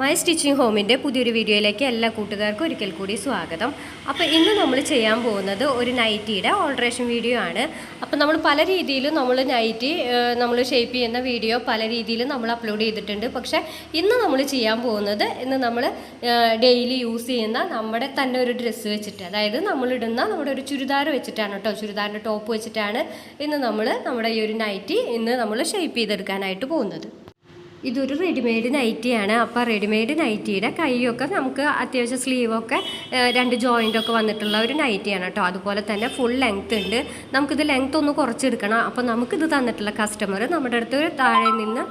My stitching ഹോമിന്റെ പുതിയൊരു വീഡിയോയിലേക്ക് എല്ലാ കൂട്ടുകാർക്കും ഒരിക്കൽ കൂടി സ്വാഗതം. അപ്പോൾ ഇന്ന് നമ്മൾ ചെയ്യാൻ പോകുന്നത് ഒരു നൈറ്റിയുടെ ഓൾട്രേഷൻ വീഡിയോ ആണ്. അപ്പോൾ നമ്മൾ പല രീതിയിലും നമ്മൾ നൈറ്റി നമ്മൾ ഷേപ്പ് ചെയ്യുന്ന വീഡിയോ പല രീതിയിലും നമ്മൾ അപ്ലോഡ് ചെയ്തിട്ടുണ്ട്. പക്ഷേ ഇന്ന് നമ്മൾ ചെയ്യാൻ പോകുന്നത് ഇന്ന് നമ്മൾ ഡെയിലി യൂസ് ചെയ്യുന്ന നമ്മുടെ തന്നെ ഒരു ഡ്രസ്സ് വെച്ചിട്ട് അതായത് നമ്മളിടുന്ന നമ്മുടെ ഒരു ചുരിദാർ വെച്ചിട്ടാണ് കേട്ടോ ചുരിദാറിന്റെ ടോപ്പ് വെച്ചിട്ടാണ് ഇന്ന് നമ്മൾ നമ്മുടെ ഈ ഒരു നൈറ്റി ഇന്ന് നമ്മൾ ഷേപ്പ് ചെയ്തെടുക്കാനായിട്ട് പോകുന്നത്. ഇതൊരു റെഡിമെയ്ഡ് നൈറ്റിയാണ് അപ്പോൾ റെഡിമെയ്ഡ് നൈറ്റിയുടെ കൈയൊക്കെ നമുക്ക് അത്യാവശ്യം സ്ലീവൊക്കെ രണ്ട് ജോയിന്റ് ഒക്കെ വന്നിട്ടുള്ള ഒരു നൈറ്റിയാണ് കേട്ടോ അതുപോലെ തന്നെ ഫുൾ ലെങ്ത് ഉണ്ട്. നമുക്കിത് ലെങ്ത് ഒന്ന് കുറച്ചെടുക്കണം. അപ്പോൾ നമുക്കിത് തന്നിട്ടുള്ള കസ്റ്റമർ നമ്മുടെ അടുത്ത് താഴെ നിന്ന്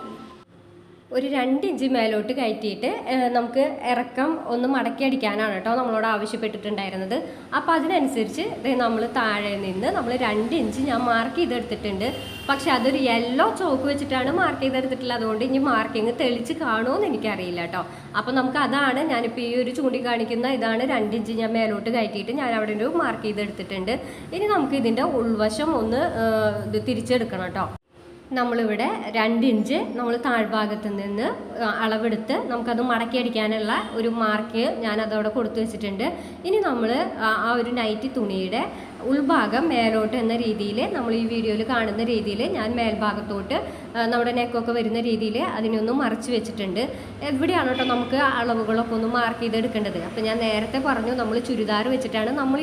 ഒരു രണ്ട് ഇഞ്ച് മേലോട്ട് കയറ്റിയിട്ട് നമുക്ക് ഇറക്കം ഒന്ന് മടക്കി അടിക്കാനാണ് കേട്ടോ നമ്മളോട് ആവശ്യപ്പെട്ടിട്ടുണ്ടായിരുന്നത്. അപ്പോൾ അതിനനുസരിച്ച് നമ്മൾ താഴെ നിന്ന് നമ്മൾ രണ്ട് ഇഞ്ച് ഞാൻ മാർക്ക് ചെയ്തെടുത്തിട്ടുണ്ട്. പക്ഷെ അതൊരു യെല്ലോ ചോക്ക് വെച്ചിട്ടാണ് മാർക്ക് ചെയ്തെടുത്തിട്ടുള്ളത്. അതുകൊണ്ട് ഇനി മാർക്കിങ് തെളിച്ച് കാണുമോ എന്ന് എനിക്കറിയില്ല കേട്ടോ. അപ്പോൾ നമുക്ക് അതാണ് ഞാനിപ്പോൾ ഈ ഒരു ചൂണ്ടിക്കാണിക്കുന്ന ഇതാണ് രണ്ട് ഇഞ്ച് ഞാൻ മേലോട്ട് കയറ്റിയിട്ട് ഞാൻ അവിടെ ഒരു മാർക്ക് ചെയ്തെടുത്തിട്ടുണ്ട്. ഇനി നമുക്ക് ഇതിന്റെ ഉൾവശം ഒന്ന് തിരിച്ചെടുക്കണം കേട്ടോ. നമ്മളിവിടെ രണ്ട് ഇഞ്ച് നമ്മൾ താഴ്ഭാഗത്ത് നിന്ന് അളവെടുത്ത് നമുക്കത് മടക്കി അടിക്കാനുള്ള ഒരു മാർക്ക് ഞാൻ അതവിടെ കൊടുത്തു വെച്ചിട്ടുണ്ട് ഇനി നമ്മൾ ആ ഒരു നൈറ്റി തുണിയുടെ ഉൾഭാഗം മേലോട്ട് എന്ന രീതിയിൽ നമ്മൾ ഈ വീഡിയോയിൽ കാണുന്ന രീതിയിൽ ഞാൻ മേൽഭാഗത്തോട്ട് നമ്മുടെ നെക്കൊക്കെ വരുന്ന രീതിയിൽ അതിനൊന്നും മറച്ച് വെച്ചിട്ടുണ്ട്. എവിടെയാണ് കേട്ടോ നമുക്ക് അളവുകളൊക്കെ ഒന്ന് മാർക്ക് ചെയ്തെടുക്കേണ്ടത്. അപ്പോൾ ഞാൻ നേരത്തെ പറഞ്ഞു നമ്മൾ ചുരിദാർ വെച്ചിട്ടാണ് നമ്മൾ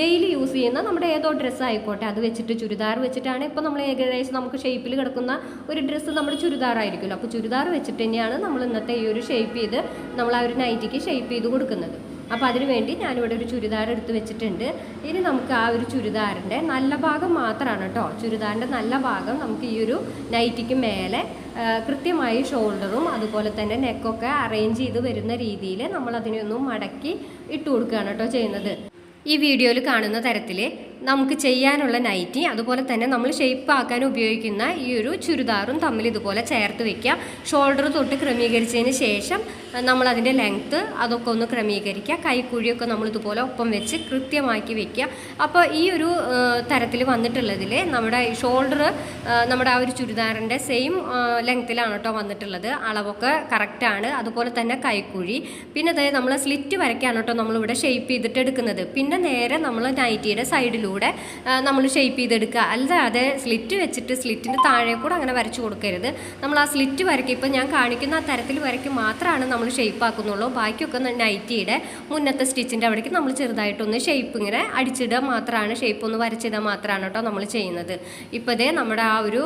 ഡെയിലി യൂസ് ചെയ്യുന്ന നമ്മുടെ ഏതോ ഡ്രസ്സ് ആയിക്കോട്ടെ അത് വെച്ചിട്ട് ചുരിദാർ വെച്ചിട്ടാണ് ഇപ്പോൾ നമ്മൾ ഏകദേശം നമുക്ക് ഷേപ്പിൽ കിടക്കുന്ന ഒരു ഡ്രസ്സ് നമ്മൾ ചുരിദാറായിരിക്കുമല്ലോ അപ്പോൾ ചുരിദാർ വെച്ചിട്ട് തന്നെയാണ് നമ്മൾ ഇന്നത്തെ ഈ ഒരു ഷേപ്പ് ചെയ്ത് നമ്മൾ ആ ഒരു നൈറ്റിക്ക് ഷേപ്പ് ചെയ്ത് കൊടുക്കുന്നത്. അപ്പോൾ അതിനു വേണ്ടി ഞാനിവിടെ ഒരു ചുരിദാർ എടുത്ത് വെച്ചിട്ടുണ്ട്. ഇനി നമുക്ക് ആ ഒരു ചുരിദാറിന്റെ നല്ല ഭാഗം മാത്രമാണ് കേട്ടോ ചുരിദാറിന്റെ നല്ല ഭാഗം നമുക്ക് ഈ ഒരു നൈറ്റിക്ക് മേലെ കൃത്യമായി ഷോൾഡറും അതുപോലെ തന്നെ നെക്കൊക്കെ അറേഞ്ച് ചെയ്ത് വരുന്ന രീതിയിൽ നമ്മൾ അതിനെ മടക്കി ഇട്ട് കൊടുക്കുകയാണ് കേട്ടോ ചെയ്യുന്നത്. ഈ വീഡിയോയിൽ കാണുന്ന തരത്തിൽ നമുക്ക് ചെയ്യാനുള്ള നൈറ്റി അതുപോലെ തന്നെ നമ്മൾ ഷേപ്പ് ആക്കാൻ ഉപയോഗിക്കുന്ന ഈ ഒരു ചുരിദാറും തമ്മിൽ ഇതുപോലെ ചേർത്ത് വെക്കുക ഷോൾഡർ തൊട്ട് ക്രമീകരിച്ചതിന് ശേഷം നമ്മൾ അതിന്റെ ലെങ്ത്ത് അതൊക്കെ ഒന്ന് ക്രമീകരിക്കുക. കൈക്കുഴിയൊക്കെ നമ്മൾ ഇതുപോലെ ഒപ്പം വെച്ച് കൃത്യമാക്കി വെക്കുക. അപ്പോൾ ഈ ഒരു തരത്തിൽ വന്നിട്ടുള്ളതിൽ നമ്മുടെ ഷോൾഡർ നമ്മുടെ ആ ഒരു ചുരിദാറിന്റെ സെയിം ലെങ്ത്തിലാണ് കേട്ടോ വന്നിട്ടുള്ളത്. അളവൊക്കെ കറക്റ്റാണ് അതുപോലെ തന്നെ കൈക്കുഴി. പിന്നെ അതായത് നമ്മൾ സ്ലിറ്റ് വരയ്ക്കാണ് കേട്ടോ നമ്മളിവിടെ ഷേപ്പ് ചെയ്തിട്ട് എടുക്കുന്നത്. പിന്നെ നേരെ നമ്മൾ നൈറ്റിയുടെ സൈഡിലൂടെ നമ്മൾ ഷേപ്പ് ചെയ്തെടുക്കുക. അല്ലാതെ സ്ലിറ്റ് വെച്ചിട്ട് സ്ലിറ്റിന്റെ താഴെ കൂടെ അങ്ങനെ വരച്ചു കൊടുക്കരുത്. നമ്മൾ ആ സ്ലിറ്റ് വരയ്ക്കും ഇപ്പം ഞാൻ കാണിക്കുന്ന ആ തരത്തിൽ വരയ്ക്കും മാത്രമാണ് നമ്മൾ ഷേപ്പ് ആക്കുന്നുള്ളൂ. ബാക്കിയൊക്കെ നൈറ്റിയുടെ മുന്നത്തെ സ്റ്റിച്ചിന്റെ അവിടേക്ക് നമ്മൾ ചെറുതായിട്ടൊന്ന് ഷേപ്പ് ഇങ്ങനെ അടിച്ചിടുക മാത്രമാണ്. ഷേപ്പ് ഒന്ന് വരച്ചിടുക മാത്രമാണ് കേട്ടോ നമ്മൾ ചെയ്യുന്നത്. ഇപ്പോൾ ഇതേ നമ്മുടെ ആ ഒരു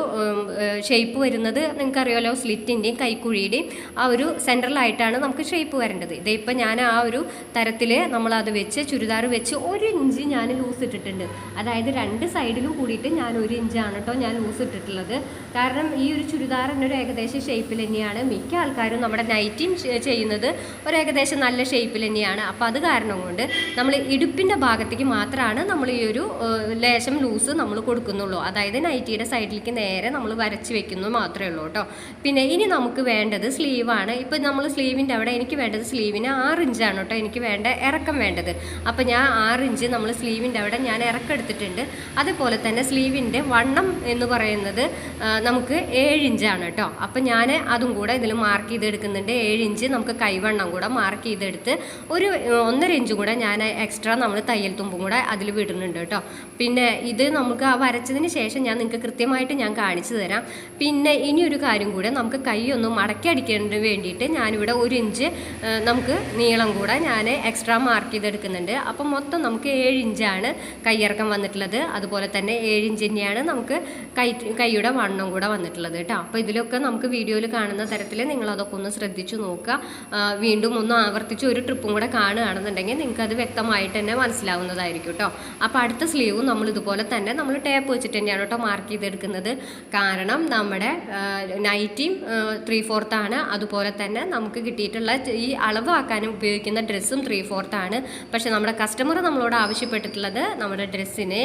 ഷേപ്പ് വരുന്നത് നിങ്ങൾക്കറിയാമല്ലോ സ്ലിറ്റിന്റെയും കൈക്കുഴിയുടെയും ആ ഒരു സെൻട്രലായിട്ടാണ് നമുക്ക് ഷേപ്പ് വരേണ്ടത്. ഇതേ ഇപ്പം ഞാൻ ആ ഒരു തരത്തിൽ നമ്മളത് വെച്ച് ചുരിദാർ വെച്ച് ഒരു ഇഞ്ച് ഞാൻ ലൂസ് ഇട്ടിട്ടുണ്ട്. അതായത് രണ്ട് സൈഡിലും കൂടിയിട്ട് ഞാൻ ഒരു ഇഞ്ചാണ് കേട്ടോ ഞാൻ ലൂസ് ഇട്ടിട്ടുള്ളത്. കാരണം ഈ ഒരു ചുരിദാർ ഒരു ഏകദേശം ഷേപ്പിൽ തന്നെയാണ്. മിക്ക ആൾക്കാരും നമ്മുടെ നൈറ്റിയും ചെയ്യുന്നത് ഒരു ഏകദേശം നല്ല ഷേപ്പിൽ തന്നെയാണ്. അപ്പോൾ അത് കാരണം കൊണ്ട് നമ്മൾ ഇടുപ്പിന്റെ ഭാഗത്തേക്ക് മാത്രമാണ് നമ്മൾ ഈ ഒരു ലേശം ലൂസ് നമ്മൾ കൊടുക്കുന്നുള്ളൂ. അതായത് നൈറ്റിയുടെ സൈഡിലേക്ക് നേരെ നമ്മൾ വരച്ച് വെക്കുന്നു മാത്രമേ ഉള്ളൂ കേട്ടോ. പിന്നെ ഇനി നമുക്ക് വേണ്ടത് സ്ലീവാണ് ഇപ്പം നമ്മൾ സ്ലീവിന്റെ അവിടെ എനിക്ക് വേണ്ടത് സ്ലീവിന് ആറ് ഇഞ്ചാണ് കേട്ടോ എനിക്ക് വേണ്ട ഇറക്കം വേണ്ടത്. അപ്പം ഞാൻ ആറ് ഇഞ്ച് നമ്മൾ സ്ലീവിന്റെ അവിടെ ഞാൻ എടുത്തിട്ടുണ്ട് അതുപോലെ തന്നെ സ്ലീവിന്റെ വണ്ണം എന്ന് പറയുന്നത് നമുക്ക് ഏഴ് ഇഞ്ചാണ് കേട്ടോ. അപ്പം ഞാൻ അതും കൂടെ ഇതിൽ മാർക്ക് ചെയ്തെടുക്കുന്നുണ്ട്. ഏഴ് ഇഞ്ച് നമുക്ക് കൈവണ്ണം കൂടെ മാർക്ക് ചെയ്തെടുത്ത് ഒരു ഒന്നര ഇഞ്ച് കൂടെ ഞാൻ എക്സ്ട്രാ നമ്മൾ തയ്യൽ തുമ്പും കൂടെ അതിൽ വിടുന്നുണ്ട് കേട്ടോ. പിന്നെ ഇത് നമുക്ക് ആ വരച്ചതിന് ശേഷം ഞാൻ നിങ്ങൾക്ക് കൃത്യമായിട്ട് ഞാൻ കാണിച്ചു തരാം. പിന്നെ ഇനി ഒരു കാര്യം കൂടെ നമുക്ക് കൈ ഒന്ന് മടക്കി വേണ്ടിയിട്ട് ഞാനിവിടെ ഒരു ഇഞ്ച് നമുക്ക് നീളം കൂടെ ഞാൻ എക്സ്ട്രാ മാർക്ക് ചെയ്തെടുക്കുന്നുണ്ട്. അപ്പം മൊത്തം നമുക്ക് ഏഴ് ഇഞ്ചാണ് കൈയിറക്കം വന്നിട്ടുള്ളത്. അതുപോലെ തന്നെ ഏഴ് ഇഞ്ച് തന്നെയാണ് നമുക്ക് കൈ കൈയുടെ വണ്ണം കൂടെ വന്നിട്ടുള്ളത് കേട്ടോ. അപ്പോൾ ഇതിലൊക്കെ നമുക്ക് വീഡിയോയിൽ കാണുന്ന തരത്തിൽ നിങ്ങൾ അതൊക്കെ ഒന്ന് ശ്രദ്ധിച്ചു നോക്കുക. വീണ്ടും ഒന്ന് ആവർത്തിച്ച് ഒരു ട്രിപ്പും കൂടെ കാണുകയാണെന്നുണ്ടെങ്കിൽ നിങ്ങൾക്ക് അത് വ്യക്തമായിട്ട് തന്നെ മനസ്സിലാവുന്നതായിരിക്കും കേട്ടോ. അപ്പോൾ അടുത്ത സ്ലീവും നമ്മൾ ഇതുപോലെ തന്നെ നമ്മൾ ടേപ്പ് വെച്ചിട്ട് തന്നെയാണ് കേട്ടോ മാർക്ക് ചെയ്തെടുക്കുന്നത്. കാരണം നമ്മുടെ നൈറ്റിയും ത്രീ ഫോർത്താണ് അതുപോലെ തന്നെ നമുക്ക് കിട്ടിയിട്ടുള്ള ഈ അളവാക്കാനും ഉപയോഗിക്കുന്ന ഡ്രസ്സും ത്രീ ഫോർത്താണ് പക്ഷേ നമ്മുടെ കസ്റ്റമർ നമ്മളോട് ആവശ്യപ്പെട്ടിട്ടുള്ളത് നമ്മുടെ ഡ്രസ്സിന്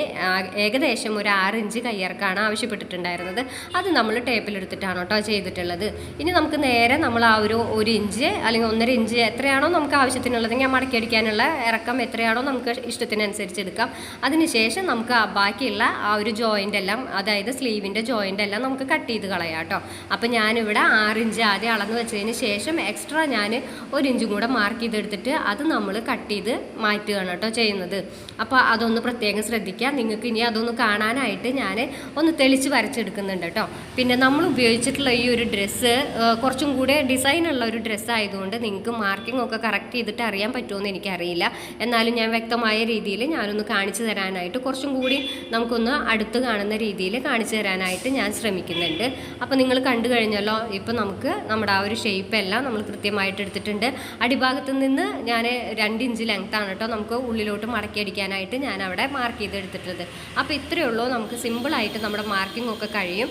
ഏകദേശം ഒരു ആറ് ഇഞ്ച് കയ്യിറക്കാണ് ആവശ്യപ്പെട്ടിട്ടുണ്ടായിരുന്നത്. അത് നമ്മൾ ടേപ്പിലെടുത്തിട്ടാണ് കേട്ടോ ചെയ്തിട്ടുള്ളത്. ഇനി നമുക്ക് നേരെ നമ്മൾ ആ ഒരു ഒരു ഇഞ്ച് അല്ലെങ്കിൽ ഒന്നര ഇഞ്ച് എത്രയാണോ നമുക്ക് ആവശ്യത്തിനുള്ളതെങ്കിൽ ഞാൻ മടക്കി അടിക്കാനുള്ള ഇറക്കം എത്രയാണോ നമുക്ക് ഇഷ്ടത്തിനനുസരിച്ച് എടുക്കാം അതിനുശേഷം നമുക്ക് ബാക്കിയുള്ള ആ ഒരു ജോയിന്റ് എല്ലാം അതായത് സ്ലീവിന്റെ ജോയിന്റ് എല്ലാം നമുക്ക് കട്ട് ചെയ്ത് കളയാം കേട്ടോ. അപ്പം ഞാനിവിടെ ആറ് ഇഞ്ച് ആദ്യം അളന്ന് വെച്ചതിന് ശേഷം എക്സ്ട്രാ ഞാൻ ഒരു ഇഞ്ചും കൂടെ മാർക്ക് ചെയ്തെടുത്തിട്ട് അത് നമ്മൾ കട്ട് ചെയ്ത് മാറ്റുകയാണ് കേട്ടോ ചെയ്യുന്നത്. അപ്പോൾ അതൊന്ന് പ്രത്യേകം ശ്രദ്ധിക്കുക. നിങ്ങൾക്ക് ഇനി അതൊന്ന് കാണാനായിട്ട് ഞാൻ ഒന്ന് തെളിച്ച് വരച്ചെടുക്കുന്നുണ്ട് കേട്ടോ. പിന്നെ നമ്മൾ ഉപയോഗിച്ചിട്ടുള്ള ഈ ഒരു ഡ്രസ്സ് കുറച്ചും കൂടെ ഡിസൈനുള്ള ഒരു ഡ്രസ്സ് ആയതുകൊണ്ട് നിങ്ങൾക്ക് മാർക്കിംഗ് ഒക്കെ കറക്റ്റ് ചെയ്തിട്ട് അറിയാൻ പറ്റുമെന്ന് എനിക്കറിയില്ല. എന്നാലും ഞാൻ വ്യക്തമായ രീതിയിൽ ഞാനൊന്ന് കാണിച്ചു തരാനായിട്ട് കുറച്ചും കൂടി നമുക്കൊന്ന് അടുത്ത് കാണുന്ന രീതിയിൽ കാണിച്ചു തരാനായിട്ട് ഞാൻ ശ്രമിക്കുന്നുണ്ട്. അപ്പോൾ നിങ്ങൾ കണ്ടു കഴിഞ്ഞല്ലോ ഇപ്പോൾ നമുക്ക് നമ്മുടെ ആ ഒരു ഷേപ്പ് എല്ലാം നമ്മൾ കൃത്യമായിട്ട് എടുത്തിട്ടുണ്ട്. അടിഭാഗത്ത് നിന്ന് ഞാൻ രണ്ട് ഇഞ്ച് ലെങ്ത്താണ് കേട്ടോ. നമുക്ക് ഉള്ളിലോട്ട് മടക്കി അടിക്കാനായിട്ട് ഞാൻ അവിടെ മാർക്ക് ചെയ്ത് എടുത്തിട്ടുള്ളത് അപ്പോൾ ഇത്രയേ ഉള്ളൂ. നമുക്ക് സിമ്പിളായിട്ട് നമ്മുടെ മാർക്കിംഗ് ഒക്കെ കഴിയും.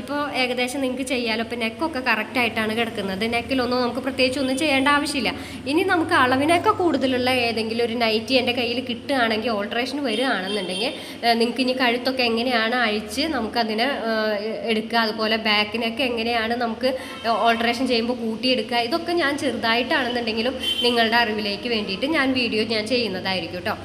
ഇപ്പോൾ ഏകദേശം നിങ്ങൾക്ക് ചെയ്യാലോ? ഇപ്പോൾ നെക്കൊക്കെ കറക്റ്റായിട്ടാണ് കിടക്കുന്നത്. നെക്കിലൊന്നും നമുക്ക് പ്രത്യേകിച്ച് ഒന്നും ചെയ്യേണ്ട ആവശ്യമില്ല. ഇനി നമുക്ക് അളവിനൊക്കെ കൂടുതലുള്ള ഏതെങ്കിലും ഒരു നൈറ്റി എന്റെ കയ്യിൽ കിട്ടുകയാണെങ്കിൽ ഓൾട്രേഷൻ വരികയാണെന്നുണ്ടെങ്കിൽ നിങ്ങൾക്ക് ഇനി കഴുത്തൊക്കെ എങ്ങനെയാണ് അഴിച്ച് നമുക്കതിനെ എടുക്കുക. അതുപോലെ ബാക്കിനൊക്കെ എങ്ങനെയാണ് നമുക്ക് ഓൾട്രേഷൻ ചെയ്യുമ്പോൾ കൂട്ടിയെടുക്കുക. ഇതൊക്കെ ഞാൻ ചെറുതായിട്ടാണെന്നുണ്ടെങ്കിലും നിങ്ങളുടെ അറിവിലേക്ക് വേണ്ടിയിട്ട് ഞാൻ വീഡിയോ ഞാൻ ചെയ്യുന്നതായിരിക്കും കേട്ടോ.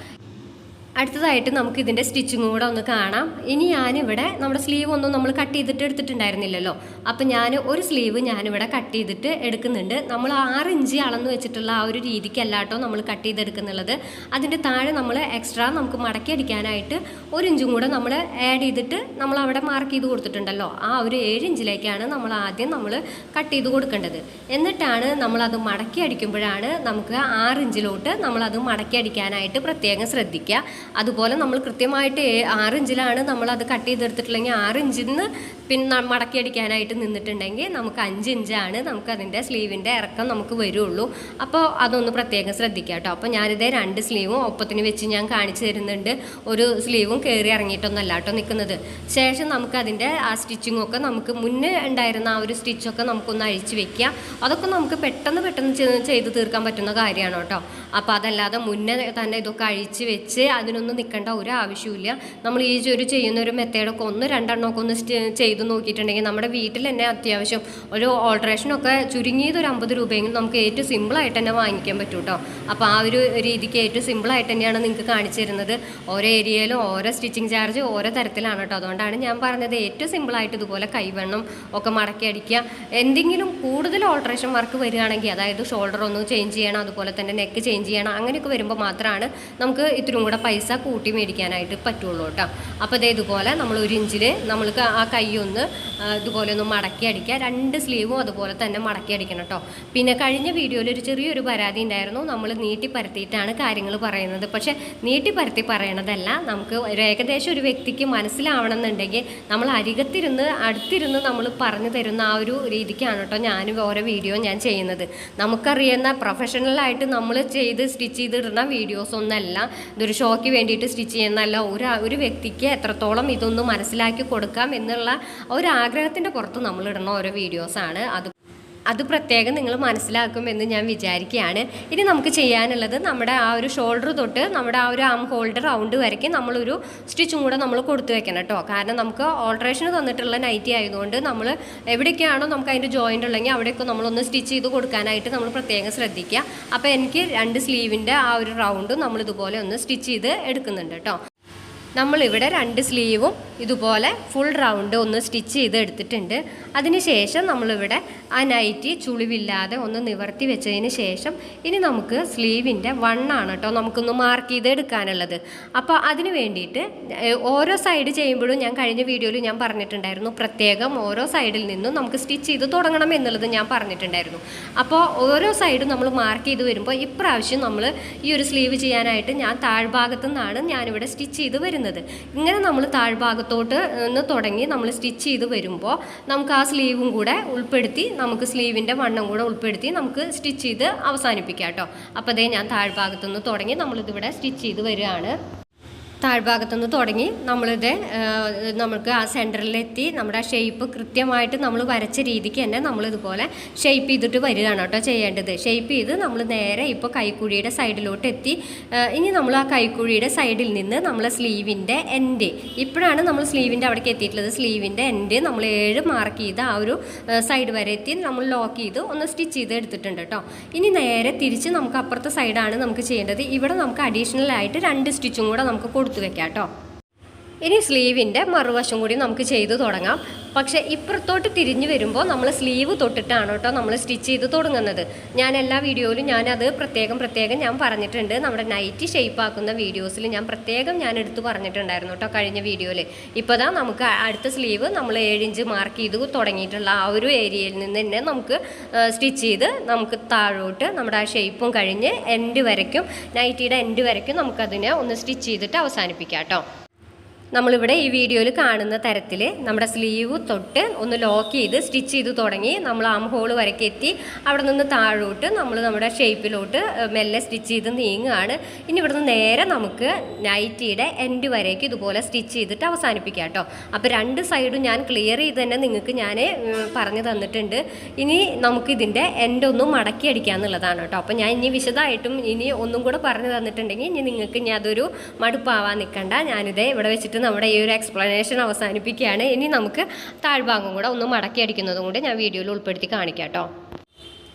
അടുത്തതായിട്ട് നമുക്ക് ഇതിന്റെ സ്റ്റിച്ചിങ്ങും കൂടെ ഒന്ന് കാണാം. ഇനി ഞാനിവിടെ നമ്മുടെ സ്ലീവ് ഒന്നും നമ്മൾ കട്ട് ചെയ്തിട്ട് എടുത്തിട്ടുണ്ടായിരുന്നില്ലല്ലോ. അപ്പം ഞാൻ ഒരു സ്ലീവ് ഞാനിവിടെ കട്ട് ചെയ്തിട്ട് എടുക്കുന്നുണ്ട്. നമ്മൾ ആറ് ഇഞ്ച് അളന്ന് വെച്ചിട്ടുള്ള ആ ഒരു രീതിക്കല്ലാട്ടോ നമ്മൾ കട്ട് ചെയ്തെടുക്കുന്നുള്ളത്. അതിന്റെ താഴെ നമ്മൾ എക്സ്ട്രാ നമുക്ക് മടക്കി അടിക്കാനായിട്ട് ഒരു ഇഞ്ചും കൂടെ നമ്മൾ ആഡ് ചെയ്തിട്ട് നമ്മൾ അവിടെ മാർക്ക് ചെയ്ത് കൊടുത്തിട്ടുണ്ടല്ലോ. ആ ഒരു ഏഴ് ഇഞ്ചിലേക്കാണ് നമ്മൾ ആദ്യം നമ്മൾ കട്ട് ചെയ്ത് കൊടുക്കേണ്ടത്. എന്നിട്ടാണ് നമ്മളത് മടക്കി അടിക്കുമ്പോഴാണ് നമുക്ക് ആറ് ഇഞ്ചിലോട്ട് നമ്മളത് മടക്കി അടിക്കാനായിട്ട് പ്രത്യേകം ശ്രദ്ധിക്കുക. അതുപോലെ നമ്മൾ കൃത്യമായിട്ട് ആറ് ഇഞ്ചിലാണ് നമ്മൾ അത് കട്ട് ചെയ്തെടുത്തിട്ടില്ലെങ്കിൽ ആറ് ഇഞ്ചിൽ നിന്ന് പിന്നെ മടക്കി അടിക്കാനായിട്ട് നിന്നിട്ടുണ്ടെങ്കിൽ നമുക്ക് അഞ്ച് ഇഞ്ചാണ് നമുക്ക് അതിന്റെ സ്ലീവിന്റെ ഇറക്കം നമുക്ക് വരുള്ളൂ. അപ്പോൾ അതൊന്ന് പ്രത്യേകം ശ്രദ്ധിക്കുക കേട്ടോ. അപ്പോൾ ഞാനിതേ രണ്ട് സ്ലീവും ഒപ്പത്തിന് വെച്ച് ഞാൻ കാണിച്ചു തരുന്നുണ്ട്. ഒരു സ്ലീവും കയറി ഇറങ്ങിയിട്ടൊന്നല്ല കേട്ടോ നിൽക്കുന്നത്. ശേഷം നമുക്കതിന്റെ ആ സ്റ്റിച്ചിങ്ങൊക്കെ നമുക്ക് മുന്നേ ഉണ്ടായിരുന്ന ആ ഒരു സ്റ്റിച്ചൊക്കെ നമുക്കൊന്ന് അഴിച്ച് വെക്കുക. അതൊക്കെ നമുക്ക് പെട്ടെന്ന് പെട്ടെന്ന് ചെയ്ത് തീർക്കാൻ പറ്റുന്ന കാര്യമാണ് കേട്ടോ. അപ്പോൾ അതല്ലാതെ മുന്നേ തന്നെ ഇതൊക്കെ അഴിച്ച് വെച്ച് അതിനൊന്നും നിൽക്കേണ്ട ഒരു ആവശ്യമില്ല നമ്മൾ ഈ ഒരു ചെയ്യുന്ന ഒരു മെത്തേഡൊക്കെ ഒന്ന് രണ്ടെണ്ണമൊക്കെ ഒന്ന് ചെയ്ത് നോക്കിയിട്ടുണ്ടെങ്കിൽ നമ്മുടെ വീട്ടിൽ തന്നെ അത്യാവശ്യം ഒരു ഓൾട്രേഷനൊക്കെ ചുരുങ്ങിയത് ഒരു അമ്പത് രൂപയെങ്കിലും നമുക്ക് ഏറ്റവും സിമ്പിളായിട്ട് തന്നെ വാങ്ങിക്കാൻ പറ്റും കേട്ടോ അപ്പോൾ ആ ഒരു രീതിക്ക് ഏറ്റവും സിമ്പിളായിട്ട് തന്നെയാണ് നിങ്ങൾക്ക് കാണിച്ചു തരുന്നത്. ഓരോ ഏരിയയിലും ഓരോ സ്റ്റിച്ചിങ് ചാർജ് ഓരോ തരത്തിലാണ് കേട്ടോ അതുകൊണ്ടാണ് ഞാൻ പറഞ്ഞത് ഏറ്റവും സിമ്പിളായിട്ട് ഇതുപോലെ കൈവെണ്ണം ഒക്കെ മടക്കി അടിക്കുക. എന്തെങ്കിലും കൂടുതൽ ഓൾട്രേഷൻ വർക്ക് വരികയാണെങ്കിൽ അതായത് ഷോൾഡർ ഒന്ന് ചേഞ്ച് ചെയ്യണം അതുപോലെ തന്നെ നെക്ക് ചേഞ്ച് ചെയ്യണം അങ്ങനെയൊക്കെ വരുമ്പോൾ മാത്രമാണ് നമുക്ക് ഇത്തിരി കൂടെ പൈസ കൂട്ടി മേടിക്കാനായിട്ട് പറ്റുള്ളൂ കേട്ടോ. അപ്പോൾ അതേ ഇതുപോലെ നമ്മൾ ഒരു ഇഞ്ചിൽ നമ്മൾക്ക് ആ കൈയൊന്ന് ഇതുപോലെ ഒന്ന് മടക്കി അടിക്കുക. രണ്ട് സ്ലീവും അതുപോലെ തന്നെ മടക്കി അടിക്കണം കേട്ടോ. പിന്നെ കഴിഞ്ഞ വീഡിയോയിൽ ഒരു ചെറിയൊരു പരാതി ഉണ്ടായിരുന്നു. നമ്മൾ നീട്ടി പരത്തിയിട്ടാണ് കാര്യങ്ങൾ പറയുന്നത്. പക്ഷേ നീട്ടി പരത്തി പറയണതല്ല. നമുക്ക് ഒരു ഏകദേശം ഒരു വ്യക്തിക്ക് മനസ്സിലാവണമെന്നുണ്ടെങ്കിൽ നമ്മൾ അരികത്തിരുന്ന് അടുത്തിരുന്ന് നമ്മൾ പറഞ്ഞു തരുന്ന ആ ഒരു രീതിക്കാണ് കേട്ടോ ഞാനും ഓരോ വീഡിയോ ഞാൻ ചെയ്യുന്നത്. നമുക്കറിയുന്ന പ്രൊഫഷണലായിട്ട് നമ്മൾ ചെയ്ത് സ്റ്റിച്ച് ചെയ്തിടുന്ന വീഡിയോസ് ഒന്നല്ല. ഇതൊരു ഷോയ്ക്ക് വേണ്ടിയിട്ട് സ്റ്റിച്ച് ചെയ്യുന്നതല്ല ഒരു ഒരു വ്യക്തിക്ക് എത്രത്തോളം ഇതൊന്ന് മനസ്സിലാക്കി കൊടുക്കാം എന്നുള്ള ഒരു ആഗ്രഹത്തിന്റെ പുറത്ത് നമ്മളിടുന്ന ഓരോ വീഡിയോസാണ്. അത് അത് പ്രത്യേകം നിങ്ങൾ മനസ്സിലാക്കുമെന്ന് ഞാൻ വിചാരിക്കുകയാണ്. ഇനി നമുക്ക് ചെയ്യാനുള്ളത് നമ്മുടെ ആ ഒരു ഷോൾഡർ തൊട്ട് നമ്മുടെ ആ ഒരു ആം ഹോൾഡർ റൗണ്ട് വരയ്ക്ക് നമ്മളൊരു സ്റ്റിച്ചും കൂടെ നമ്മൾ കൊടുത്തു വെക്കണം കേട്ടോ. കാരണം നമുക്ക് ഓൾട്രേഷൻ തന്നിട്ടുള്ള നൈറ്റി ആയതുകൊണ്ട് നമ്മൾ എവിടെയൊക്കെയാണോ നമുക്ക് അതിന്റെ ജോയിന്റ് ഉള്ളെങ്കിൽ അവിടെയൊക്കെ നമ്മളൊന്ന് സ്റ്റിച്ച് ചെയ്ത് കൊടുക്കാനായിട്ട് നമ്മൾ പ്രത്യേകം ശ്രദ്ധിക്കുക. അപ്പോൾ എനിക്ക് രണ്ട് സ്ലീവിന്റെ ആ ഒരു റൗണ്ടും നമ്മളിതുപോലെ ഒന്ന് സ്റ്റിച്ച് ചെയ്ത് എടുക്കുന്നുണ്ട് കേട്ടോ. നമ്മളിവിടെ രണ്ട് സ്ലീവും ഇതുപോലെ ഫുൾ റൗണ്ട് ഒന്ന് സ്റ്റിച്ച് ചെയ്ത് എടുത്തിട്ടുണ്ട് അതിനുശേഷം നമ്മളിവിടെ ആ നൈറ്റി ചുളിവില്ലാതെ ഒന്ന് നിവർത്തി വെച്ചതിന് ശേഷം ഇനി നമുക്ക് സ്ലീവിന്റെ വണ്ണാണ് കേട്ടോ നമുക്കൊന്ന് മാർക്ക് ചെയ്ത് എടുക്കാനുള്ളത് അപ്പോൾ അതിന് വേണ്ടിയിട്ട് ഓരോ സൈഡ് ചെയ്യുമ്പോഴും ഞാൻ കഴിഞ്ഞ വീഡിയോയിൽ ഞാൻ പറഞ്ഞിട്ടുണ്ടായിരുന്നു. പ്രത്യേകം ഓരോ സൈഡിൽ നിന്നും നമുക്ക് സ്റ്റിച്ച് ചെയ്ത് തുടങ്ങണം എന്നുള്ളത് ഞാൻ പറഞ്ഞിട്ടുണ്ടായിരുന്നു. അപ്പോൾ ഓരോ സൈഡും നമ്മൾ മാർക്ക് ചെയ്ത് വരുമ്പോൾ ഇപ്രാവശ്യം നമ്മൾ ഈ ഒരു സ്ലീവ് ചെയ്യാനായിട്ട് ഞാൻ താഴ്ഭാഗത്തു നിന്നാണ് ഞാനിവിടെ സ്റ്റിച്ച് ചെയ്ത് വരുന്നത്. ഇങ്ങനെ നമ്മൾ താഴ്ഭാഗത്തോട്ട് നിന്ന് തുടങ്ങി നമ്മൾ സ്റ്റിച്ച് ചെയ്ത് വരുമ്പോൾ നമുക്ക് ആ സ്ലീവും കൂടെ ഉൾപ്പെടുത്തി നമുക്ക് സ്ലീവിന്റെ വണ്ണം കൂടെ ഉൾപ്പെടുത്തി നമുക്ക് സ്റ്റിച്ച് ചെയ്ത് അവസാനിപ്പിക്കാം കേട്ടോ. അപ്പോൾ അതേ ഞാൻ താഴ്ഭാഗത്തുനിന്ന് തുടങ്ങി നമ്മളിതിവിടെ സ്റ്റിച്ച് ചെയ്ത് വരികയാണ്. താഴ്ഭാഗത്തു നിന്ന് തുടങ്ങി നമ്മളിത് നമുക്ക് ആ സെന്ററിലെത്തി നമ്മുടെ ഷേപ്പ് കൃത്യമായിട്ട് നമ്മൾ വരച്ച രീതിക്ക് തന്നെ നമ്മളിതുപോലെ ഷേപ്പ് ചെയ്തിട്ട് വരികയാണ് കേട്ടോ ചെയ്യേണ്ടത്. ഷേപ്പ് ചെയ്ത് നമ്മൾ നേരെ ഇപ്പോൾ കൈക്കുഴിയുടെ സൈഡിലോട്ട് എത്തി ഇനി നമ്മൾ ആ കൈക്കുഴിയുടെ സൈഡിൽ നിന്ന് നമ്മൾ സ്ലീവിന്റെ എൻഡ് ഇപ്പോഴാണ് നമ്മൾ സ്ലീവിന്റെ അവിടേക്ക് എത്തിയിട്ടുള്ളത്. സ്ലീവിന്റെ എൻഡ് നമ്മൾ ഏഴ് മാർക്ക് ചെയ്ത് ആ ഒരു സൈഡ് വരെ എത്തി നമ്മൾ ലോക്ക് ചെയ്ത് ഒന്ന് സ്റ്റിച്ച് ചെയ്ത് എടുത്തിട്ടുണ്ട് കേട്ടോ. ഇനി നേരെ തിരിച്ച് നമുക്ക് അപ്പുറത്തെ സൈഡാണ് നമുക്ക് ചെയ്യേണ്ടത്. ഇവിടെ നമുക്ക് അഡീഷണൽ ആയിട്ട് രണ്ട് സ്റ്റിച്ചും കൂടെ നമുക്ക് കൊടുത്തു വെക്കാം കേട്ടോ ഇനി സ്ലീവിന്റെ മറുവശം കൂടി നമുക്ക് ചെയ്തു തുടങ്ങാം. പക്ഷേ ഇപ്പുറത്തോട്ട് തിരിഞ്ഞു വരുമ്പോൾ നമ്മൾ സ്ലീവ് തൊട്ടിട്ടാണ് കേട്ടോ നമ്മൾ സ്റ്റിച്ച് ചെയ്ത് തുടങ്ങുന്നത്. ഞാൻ എല്ലാ വീഡിയോയിലും ഞാനത് പ്രത്യേകം പ്രത്യേകം ഞാൻ പറഞ്ഞിട്ടുണ്ട്. നമ്മുടെ നൈറ്റ് ഷേപ്പ് ആക്കുന്ന വീഡിയോസിൽ ഞാൻ പ്രത്യേകം ഞാൻ എടുത്ത് പറഞ്ഞിട്ടുണ്ടായിരുന്നു കേട്ടോ കഴിഞ്ഞ വീഡിയോയിൽ. ഇപ്പോൾ ദാ നമുക്ക് അടുത്ത സ്ലീവ് നമ്മൾ ഏഴിഞ്ച് മാർക്ക് ചെയ്ത് തുടങ്ങിയിട്ടുള്ള ആ ഒരു ഏരിയയിൽ നിന്ന് തന്നെ നമുക്ക് സ്റ്റിച്ച് ചെയ്ത് നമുക്ക് താഴോട്ട് നമ്മുടെ ആ ഷേപ്പും കഴിഞ്ഞ് എൻഡ് വരയ്ക്കും. നൈറ്റിയുടെ എൻഡ് വരയ്ക്കും നമുക്കതിനെ ഒന്ന് സ്റ്റിച്ച് ചെയ്തിട്ട് അവസാനിപ്പിക്കാം കേട്ടോ. നമ്മളിവിടെ ഈ വീഡിയോയിൽ കാണുന്ന തരത്തിൽ നമ്മുടെ സ്ലീവ് തൊട്ട് ഒന്ന് ലോക്ക് ചെയ്ത് സ്റ്റിച്ച് ചെയ്ത് തുടങ്ങി നമ്മൾ ആം ഹോൾ വരയ്ക്ക് എത്തി. അവിടെ നിന്ന് താഴോട്ട് നമ്മൾ നമ്മുടെ ഷേപ്പിലോട്ട് മെല്ലെ സ്റ്റിച്ച് ചെയ്ത് നീങ്ങുകയാണ്. ഇനി ഇവിടുന്ന് നേരെ നമുക്ക് നൈറ്റിയുടെ എൻഡ് വരേക്ക് ഇതുപോലെ സ്റ്റിച്ച് ചെയ്തിട്ട് അവസാനിപ്പിക്കാം കേട്ടോ. അപ്പോൾ രണ്ട് സൈഡും ഞാൻ ക്ലിയർ ചെയ്ത് തന്നെ നിങ്ങൾക്ക് ഞാൻ പറഞ്ഞു തന്നിട്ടുണ്ട്. ഇനി നമുക്കിതിന്റെ എൻഡ് ഒന്ന് മടക്കി അടിക്കുക എന്നുള്ളതാണ് കേട്ടോ. അപ്പോൾ ഞാൻ ഇനി വിശദമായിട്ടും ഇനി ഒന്നും കൂടെ പറഞ്ഞു തന്നിട്ടുണ്ടെങ്കിൽ ഇനി നിങ്ങൾക്ക് ഇനി അതൊരു മടുപ്പാവാൻ നിൽക്കണ്ട. ഞാനിത് ഇവിടെ വെച്ചിട്ട് നമ്മുടെ ഈ ഒരു എക്സ്പ്ലനേഷൻ അവസാനിപ്പിക്കുകയാണ്. ഇനി നമുക്ക് താഴ്ഭാഗം കൂടെ ഒന്ന് മടക്കി അടിക്കുന്നതും കൂടെ ഞാൻ വീഡിയോയിൽ ഉൾപ്പെടുത്തി കാണിക്കാം കേട്ടോ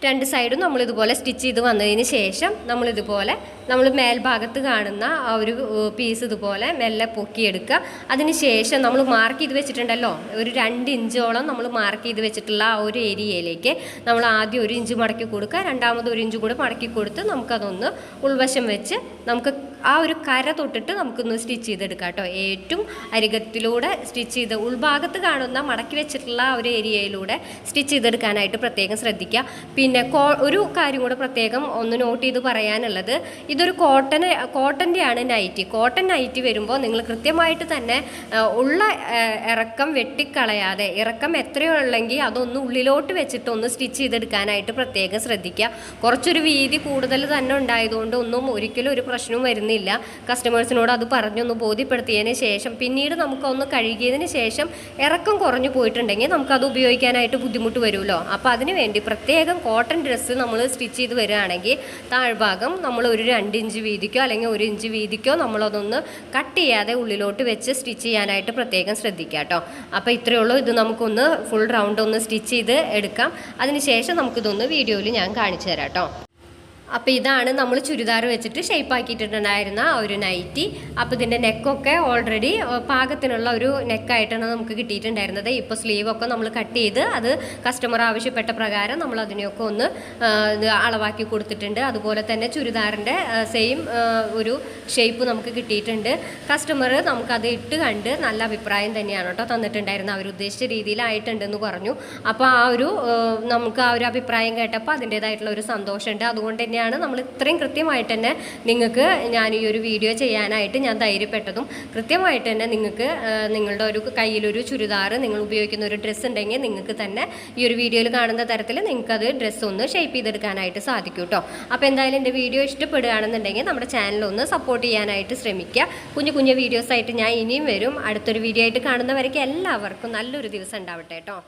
രണ്ട് സൈഡും നമ്മൾ ഇതുപോലെ സ്റ്റിച്ച് ചെയ്ത് വന്നതിന് ശേഷം നമ്മളിതുപോലെ നമ്മൾ മേൽഭാഗത്ത് കാണുന്ന ആ ഒരു പീസ് ഇതുപോലെ മെല്ലെ പൊക്കിയെടുക്കുക. അതിന് ശേഷം നമ്മൾ മാർക്ക് ചെയ്ത് വെച്ചിട്ടുണ്ടല്ലോ ഒരു രണ്ട് ഇഞ്ചോളം നമ്മൾ മാർക്ക് ചെയ്ത് വെച്ചിട്ടുള്ള ആ ഒരു ഏരിയയിലേക്ക് നമ്മൾ ആദ്യം ഒരു ഇഞ്ച് മടക്കി കൊടുക്കുക. രണ്ടാമത് ഒരു ഇഞ്ച് കൂടെ മടക്കി കൊടുത്ത് നമുക്കതൊന്ന് ഉൾവശം വെച്ച് നമുക്ക് ആ ഒരു കര തൊട്ടിട്ട് നമുക്കൊന്ന് സ്റ്റിച്ച് ചെയ്തെടുക്കാം കേട്ടോ. ഏറ്റവും അരികത്തിലൂടെ സ്റ്റിച്ച് ചെയ്ത് ഉൾഭാഗത്ത് കാണുന്ന മടക്കി വെച്ചിട്ടുള്ള ആ ഒരു ഏരിയയിലൂടെ സ്റ്റിച്ച് ചെയ്തെടുക്കാനായിട്ട് പ്രത്യേകം ശ്രദ്ധിക്കുക. പിന്നെ ഒരു കാര്യം കൂടെ പ്രത്യേകം ഒന്ന് നോട്ട് ചെയ്ത് പറയാനുള്ളത്. ഇതൊരു കോട്ടൺ കോട്ടന്റെ ആണ് നൈറ്റി കോട്ടൺ നൈറ്റി വരുമ്പോൾ നിങ്ങൾ കൃത്യമായിട്ട് തന്നെ ഉള്ള ഇറക്കം വെട്ടിക്കളയാതെ ഇറക്കം എത്രയോ ഉള്ളെങ്കിൽ അതൊന്ന് ഉള്ളിലോട്ട് വെച്ചിട്ട് ഒന്ന് സ്റ്റിച്ച് ചെയ്തെടുക്കാനായിട്ട് പ്രത്യേകം ശ്രദ്ധിക്കുക. കുറച്ചൊരു വീതി കൂടുതൽ തന്നെ ഉണ്ടായതുകൊണ്ട് ഒന്നും ഒരിക്കലും ഒരു പ്രശ്നവും വരുന്നില്ല. കസ്റ്റമേഴ്സിനോട് അത് പറഞ്ഞൊന്ന് ബോധ്യപ്പെടുത്തിയതിന് ശേഷം പിന്നീട് നമുക്കൊന്ന് കഴുകിയതിന് ശേഷം ഇറക്കം കുറഞ്ഞു പോയിട്ടുണ്ടെങ്കിൽ നമുക്കത് ഉപയോഗിക്കാനായിട്ട് ബുദ്ധിമുട്ട് വരുമല്ലോ. അപ്പോൾ അതിന് വേണ്ടി പ്രത്യേകം കോട്ടൺ ഡ്രസ്സ് നമ്മൾ സ്റ്റിച്ച് ചെയ്ത് വരികയാണെങ്കിൽ താഴ്ഭാഗം നമ്മൾ ഒരു രണ്ട് ഇഞ്ച് വീതിക്കോ അല്ലെങ്കിൽ ഒരു ഇഞ്ച് വീതിക്കോ നമ്മളതൊന്ന് കട്ട് ചെയ്യാതെ ഉള്ളിലോട്ട് വെച്ച് സ്റ്റിച്ച് ചെയ്യാനായിട്ട് പ്രത്യേകം ശ്രദ്ധിക്കുക കേട്ടോ. അപ്പോൾ ഇത്രയേ ഉള്ളൂ. ഇത് നമുക്കൊന്ന് ഫുൾ റൗണ്ട് ഒന്ന് സ്റ്റിച്ച് ചെയ്ത് എടുക്കാം. അതിനുശേഷം നമുക്കിതൊന്ന് വീഡിയോയിൽ ഞാൻ കാണിച്ചു തരാം കേട്ടോ. അപ്പോൾ ഇതാണ് നമ്മൾ ചുരിദാർ വെച്ചിട്ട് ഷേപ്പ് ആക്കിയിട്ടുണ്ടായിരുന്ന ഒരു നൈറ്റി അപ്പോൾ ഇതിന്റെ നെക്കൊക്കെ ഓൾറെഡി പാകത്തിനുള്ള ഒരു നെക്കായിട്ടാണ് നമുക്ക് കിട്ടിയിട്ടുണ്ടായിരുന്നത്. ഇപ്പോൾ സ്ലീവൊക്കെ നമ്മൾ കട്ട് ചെയ്ത് അത് കസ്റ്റമർ ആവശ്യപ്പെട്ട പ്രകാരം നമ്മൾ അതിനെയൊക്കെ ഒന്ന് അളവാക്കി കൊടുത്തിട്ടുണ്ട്. അതുപോലെ തന്നെ ചുരിദാറിന്റെ സെയിം ഒരു ഷേപ്പ് നമുക്ക് കിട്ടിയിട്ടുണ്ട്. കസ്റ്റമർ നമുക്കത് ഇട്ട് കണ്ട് നല്ല അഭിപ്രായം തന്നെയാണ് കേട്ടോ തന്നിട്ടുണ്ടായിരുന്നത്. അവർ ഉദ്ദേശിച്ച രീതിയിലായിട്ടുണ്ടെന്ന് പറഞ്ഞു. അപ്പോൾ ആ ഒരു നമുക്ക് ആ ഒരു അഭിപ്രായം കേട്ടപ്പോൾ അതിന്റേതായിട്ടുള്ള ഒരു സന്തോഷമുണ്ട്. അതുകൊണ്ട് തന്നെയാണ്. നമ്മൾ ഇത്രയും കൃത്യമായിട്ട് തന്നെ നിങ്ങൾക്ക് ഞാൻ ഈ ഒരു വീഡിയോ ചെയ്യാനായിട്ട് ഞാൻ ധൈര്യപ്പെട്ടതും കൃത്യമായിട്ട് തന്നെ നിങ്ങൾക്ക് നിങ്ങളുടെ ഒരു കയ്യിലൊരു ചുരിദാർ നിങ്ങൾ ഉപയോഗിക്കുന്ന ഒരു ഡ്രസ്സ് ഉണ്ടെങ്കിൽ നിങ്ങൾക്ക് തന്നെ ഈ ഒരു വീഡിയോയിൽ കാണുന്ന തരത്തിൽ നിങ്ങൾക്ക് അത് ഡ്രസ്സ് ഒന്ന് ഷേപ്പ് ചെയ്തെടുക്കാനായിട്ട് സാധിക്കും കേട്ടോ അപ്പോൾ എന്തായാലും എന്റെ വീഡിയോ ഇഷ്ടപ്പെടുകയാണെന്നുണ്ടെങ്കിൽ നമ്മുടെ ചാനൽ ഒന്ന് സപ്പോർട്ട് ചെയ്യാനായിട്ട് ശ്രമിക്കുക. കുഞ്ഞു കുഞ്ഞു വീഡിയോസായിട്ട് ഞാൻ ഇനിയും വരും. അടുത്തൊരു വീഡിയോ ആയിട്ട് കാണുന്നവരേക്ക് എല്ലാവർക്കും നല്ലൊരു ദിവസം ഉണ്ടാവട്ടെ കേട്ടോ